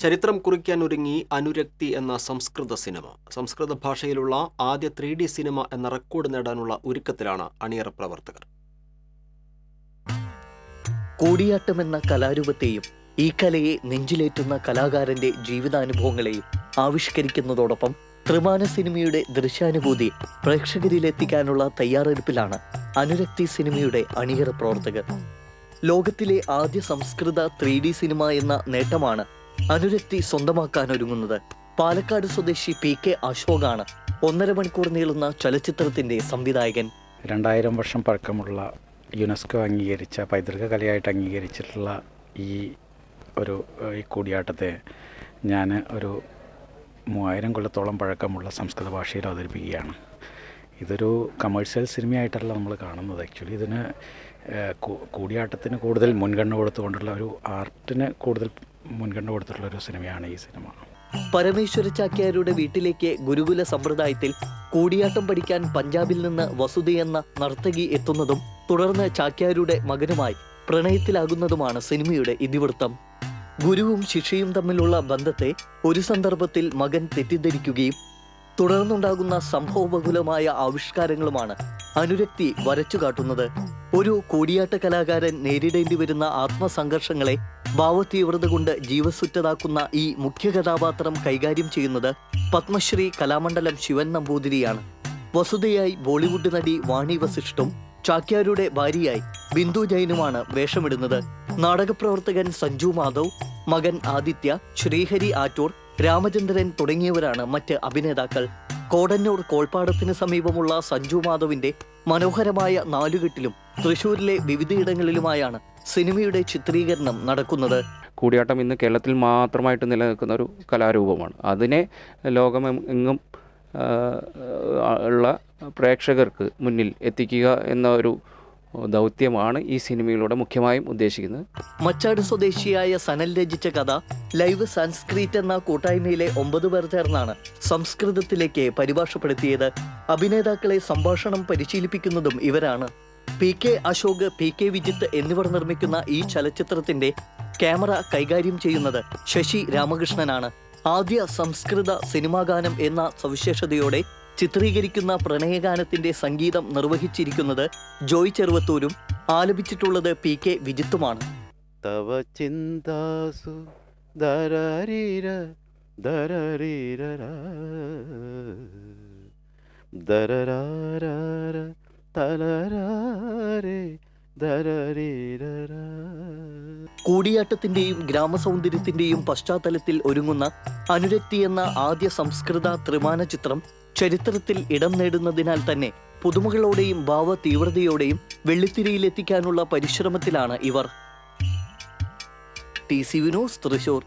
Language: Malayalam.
ചരിത്രം കുറിക്കാൻ ഒരുങ്ങി അനുരക്തി എന്ന സംസ്കൃത സിനിമ. സംസ്കൃത ഭാഷയിലുള്ള ആദ്യ ത്രീ ഡി സിനിമ എന്ന റെക്കോർഡ് നേടാനുള്ള ഒരുക്കത്തിലാണ് അണിയറ പ്രവർത്തകർ. കൂടിയാട്ടം എന്ന കലാരൂപത്തെയും ഈ കലയെ നെഞ്ചിലേറ്റുന്ന കലാകാരന്റെ ജീവിതാനുഭവങ്ങളെയും ആവിഷ്കരിക്കുന്നതോടൊപ്പം ത്രിമാന സിനിമയുടെ ദൃശ്യാനുഭൂതി പ്രേക്ഷകരിലെത്തിക്കാനുള്ള തയ്യാറെടുപ്പിലാണ് അനുരക്തി സിനിമയുടെ അണിയറ പ്രവർത്തകർ. ലോകത്തിലെ ആദ്യ സംസ്കൃത ത്രീ സിനിമ എന്ന നേട്ടമാണ് അനുരക്തി സ്വന്തമാക്കാൻ ഒരുങ്ങുന്നത് പാലക്കാട് സ്വദേശി പി കെ അശോകാണ്. ഒന്നര മണിക്കൂർ നീളുന്ന ചലച്ചിത്രത്തിന്റെ സംവിധായകൻ. രണ്ടായിരം വർഷം പഴക്കമുള്ള യുനെസ്കോ അംഗീകരിച്ച പൈതൃക കലയായിട്ട് അംഗീകരിച്ചിട്ടുള്ള ഈ ഒരു ഈ കൂടിയാട്ടത്തെ ഞാൻ ഒരു മൂവായിരം കൊല്ലത്തോളം പഴക്കമുള്ള സംസ്കൃത ഭാഷയിൽ അവതരിപ്പിക്കുകയാണ്. ഇതൊരു കമേഴ്ഷ്യൽ സിനിമയായിട്ടല്ല നമ്മൾ കാണുന്നത്. ആക്ച്വലി ഇതിന് കൂടിയാട്ടത്തിന് കൂടുതൽ മുൻഗണന കൊടുത്തുകൊണ്ടുള്ള ഒരു ആർട്ടിന് കൂടുതൽ മുൻഗണന കൊടുത്തിട്ടുള്ള ഒരു സിനിമയാണ് ഈ സിനിമ. പരമേശ്വര ചാക്യാരുടെ വീട്ടിലേക്ക് ഗുരുകുല സമ്പ്രദായത്തിൽ കൂടിയാട്ടം പഠിക്കാൻ പഞ്ചാബിൽ നിന്ന് വസുതി എന്ന നർത്തകി എത്തുന്നതും തുടർന്ന് ചാക്യാരുടെ മകനുമായി പ്രണയത്തിലാകുന്നതുമാണ് സിനിമയുടെ ഇതിവൃത്തം. ഗുരുവും ശിഷ്യയും തമ്മിലുള്ള ബന്ധത്തെ ഒരു സന്ദർഭത്തിൽ മകൻ തെറ്റിദ്ധരിക്കുകയും തുടർന്നുണ്ടാകുന്ന സംഭവബഹുലമായ ആവിഷ്കാരങ്ങളുമാണ് അനുരക്തി വരച്ചു കാട്ടുന്നത് ഒരു കൂടിയാട്ട കലാകാരൻ നേരിടേണ്ടി വരുന്ന ആത്മസംഘർഷങ്ങളെ ഭാവതീവ്രത കൊണ്ട് ജീവസുറ്റതാക്കുന്ന ഈ മുഖ്യ കഥാപാത്രം കൈകാര്യം ചെയ്യുന്നത് പത്മശ്രീ കലാമണ്ഡലം ശിവൻ നമ്പൂതിരിയാണ്. വസുതയായി ബോളിവുഡ് നടി വാണി വസിഷ്ഠും ചാക്യാരുടെ ഭാര്യയായി ബിന്ദു ജൈനുമാണ് വേഷമിടുന്നത്. നാടകപ്രവർത്തകൻ സഞ്ജു മാധവ് മകൻ ആദിത്യ ശ്രീഹരി ആറ്റൂർ രാമചന്ദ്രൻ തുടങ്ങിയവരാണ് മറ്റ് അഭിനേതാക്കൾ. കോടന്നൂർ കോൾപ്പാടത്തിന് സമീപമുള്ള സഞ്ജു മാധവിന്റെ മനോഹരമായ നാലുകെട്ടിലും തൃശൂരിലെ വിവിധയിടങ്ങളിലുമായാണ് സിനിമയുടെ ചിത്രീകരണം നടക്കുന്നത്. കൂടിയാട്ടം ഇന്ന് കേരളത്തിൽ മാത്രമായിട്ട് നിലനിൽക്കുന്ന ഒരു കലാരൂപമാണ്. അതിനെ ലോകമെങ്ങും ഉള്ള പ്രേക്ഷകർക്ക് മുന്നിൽ എത്തിക്കുക എന്ന ഒരു ദൗത്യമാണ് ഈ സിനിമയിലൂടെ മുഖ്യമായും ഉദ്ദേശിക്കുന്നത്. മച്ചാട് സ്വദേശിയായ സനൽ രചിച്ച കഥ ലൈവ് സൻസ്ക്രീറ്റ് എന്ന കൂട്ടായ്മയിലെ ഒമ്പത് പേർ ചേർന്നാണ് സംസ്കൃതത്തിലേക്ക് പരിഭാഷപ്പെടുത്തിയത്. അഭിനേതാക്കളെ സംഭാഷണം പരിശീലിപ്പിക്കുന്നതും ഇവരാണ്. P K Ashok P K Vijith എന്നിവർ നിർമ്മിക്കുന്ന ഈ ചലച്ചിത്രത്തിന്റെ ക്യാമറ കൈകാര്യം ചെയ്യുന്നത് ശശി രാമകൃഷ്ണനാണ്. ആദ്യ സംസ്കൃത സിനിമാഗാനം എന്ന സവിശേഷതയോടെ ചിത്രീകരിക്കുന്ന പ്രണയഗാനത്തിന്റെ സംഗീതം നിർവഹിച്ചിരിക്കുന്നത് ജോയ് ചെറുവത്തൂരും ആലപിച്ചിട്ടുള്ളത് പി കെ വിജിത്തുമാണ്. തവ ചിന്താസു ദരരീര ദരരീരര ദരരാര തലരാരേ കൂടിയാട്ടത്തിന്റെയും ഗ്രാമസൗന്ദര്യത്തിന്റെയും പശ്ചാത്തലത്തിൽ ഒരുങ്ങുന്ന അനുരക്തി എന്ന ആദ്യ സംസ്കൃത ത്രിമാന ചിത്രം ചരിത്രത്തിൽ ഇടം നേടുന്നതിനാൽ തന്നെ പുതുമകളോടെയും ഭാവ തീവ്രതയോടെയും വെള്ളിത്തിരയിലെത്തിക്കാനുള്ള പരിശ്രമത്തിലാണ് ഇവർ. T C Vinos Thrissur.